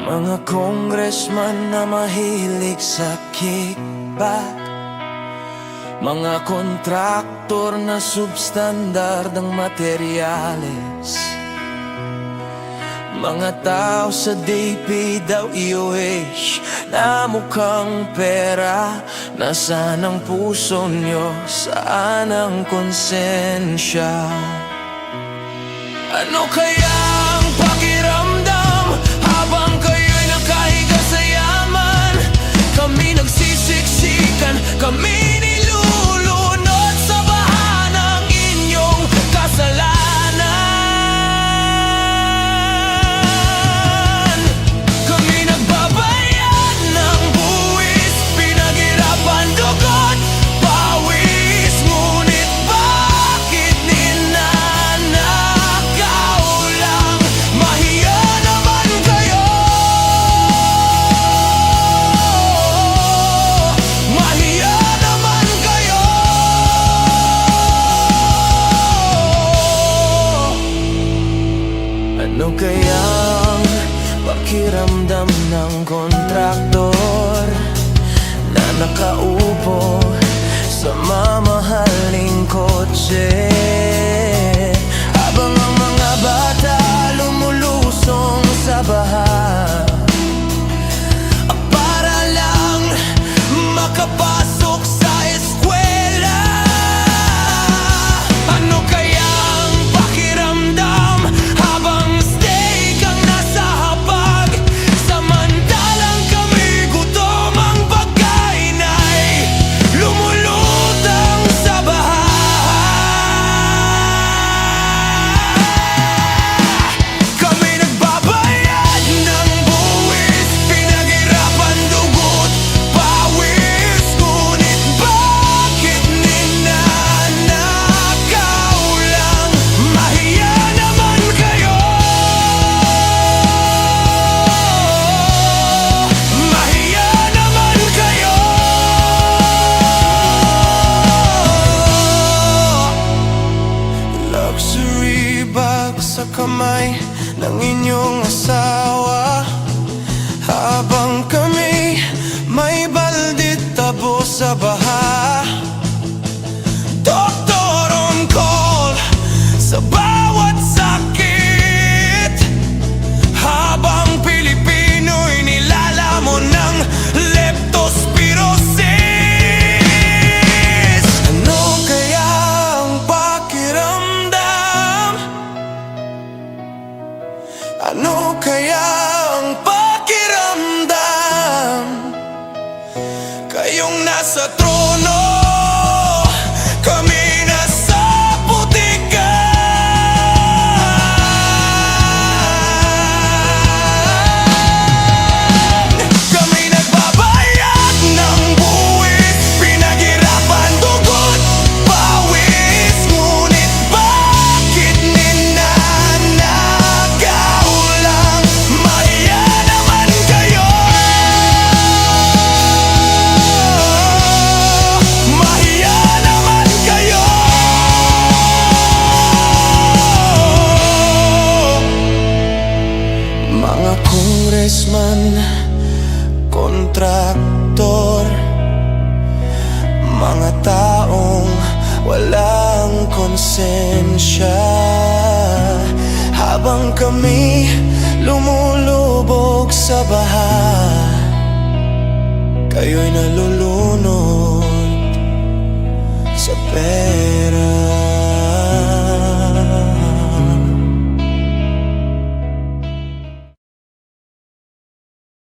Mga congressman na mahilig sa kickback Mga kontraktor na substandard ang materyales Mga tao sa DPWH na mukhang pera Nasaan ang puso nyo? Saan ang konsensya? Ano kaya Ano kayang pakiramdam ng kontraktor Na nakaupo Luxury bag sa kamay ng inyong asawa. Habang kami may baldit tabo sa baha Ano kaya ang pakiramdam? Kayong nasa trono Mga congressman Kontraktor Mga taong walang konsensya. Habang kami lumulubog sa baha Kayo'y nalulunod sa pera